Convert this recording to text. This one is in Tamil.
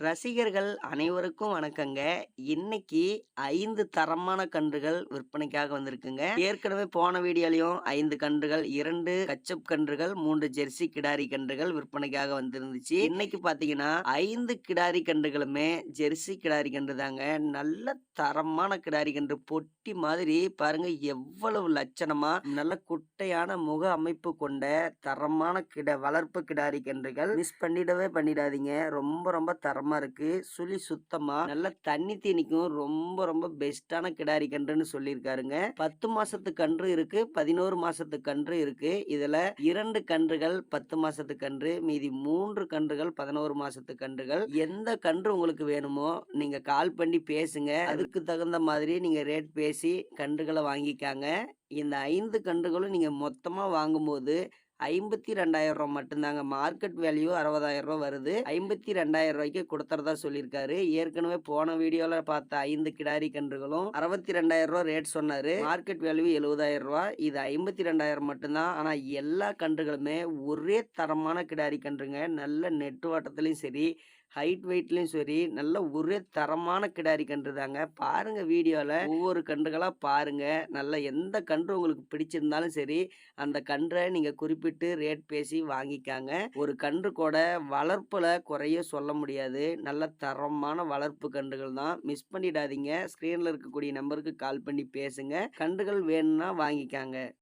ரசிகர்கள் அனைவருக்கும் வணக்கங்க. இன்னைக்கு ஐந்து தரமான கன்றுகள் விற்பனைக்காக வந்திருக்குங்க. ஏற்கனவே போன வீடியோலையும் ஐந்து கன்றுகள், இரண்டு கச்சப் கன்றுகள், மூன்று ஜெர்சி கிடாரி கன்றுகள் விற்பனைக்காக வந்திருந்துச்சு. இன்னைக்கு பார்த்தீங்கன்னா, ஐந்து கிடாரி கன்றுகளுமே ஜெர்சி கிடாரி கன்று தாங்க. நல்ல தரமான கிடாரி கன்று. பொட்டி மாதிரி பாருங்க எவ்வளவு லட்சணமா, நல்ல குட்டையான முக அமைப்பு கொண்ட தரமான கிட வளர்ப்பு கிடாரி கன்றுகள். மிஸ் பண்ணிடவே பண்ணிடாதீங்க. ரொம்ப ரொம்ப தரமா இருக்கு. சுழி சுத்தமா, நல்ல தண்ணி தீனிக்கும் ரொம்ப ரொம்ப பெஸ்ட்டான கிடாரி கன்றுன்னு சொல்லியிருக்காருங்க. 10 மாசத்து கன்று இருக்கு, 11 மாசத்து கன்று இருக்கு. இதுல இரண்டு கன்றுகள் 10 மாசத்து கன்று, மீதி மூன்று கன்றுகள் 11 மாசத்து கன்றுகள். எந்த கன்று உங்களுக்கு வேணுமோ, நீங்க கால் பண்ணி பேசுங்க. அதுக்கு தகுந்த மாதிரி நீங்க ரேட் பேசி கன்றுகளை வாங்கிக்காங்க. இந்த ஐந்து கன்றுகளும் நீங்க மொத்தமா வாங்கும்போது ரூ. 52,000 மட்டும்தாங்க. மார்க்கெட் வேல்யூ அறுபதாயிரம் 60,000 வருது. ஐம்பத்தி ரெண்டாயிரம் ரூபாய்க்கு கொடுத்துறதா சொல்லியிருக்காரு. ஏற்கனவே போன வீடியோல பார்த்த ஐந்து கிடாரி கன்றுகளும் அறுபத்தி ரெண்டாயிரம் ரூபா ரேட் சொன்னாரு. மார்க்கெட் வேல்யூ எழுபதாயிரம் 70,000 இது ஐம்பத்தி ரெண்டாயிரம் மட்டும்தான். ஆனா எல்லா கன்றுகளுமே ஒரே தரமான கிடாரி கன்றுங்க. நல்ல நெட்டு வாட்டத்திலையும் சரி, ஹைட் வெயிட்லயும் சரி, நல்ல ஒரே தரமான கிடாரி கன்று தாங்க. பாருங்க வீடியோல ஒவ்வொரு கன்றுகளா பாருங்க. நல்ல எந்த கன்று உங்களுக்கு பிடிச்சிருந்தாலும் சரி, அந்த கன்றை நீங்க குறிப்பிட்டு ரேட் பேசி வாங்கிக்காங்க. ஒரு கன்று கூட வளர்ப்புல குறைய சொல்ல முடியாது. நல்ல தரமான வளர்ப்பு கன்றுகள் தான். மிஸ் பண்ணிடாதீங்க. ஸ்க்ரீனில் இருக்கக்கூடிய நம்பருக்கு கால் பண்ணி பேசுங்க. கன்றுகள் வேணும்னா வாங்கிக்காங்க.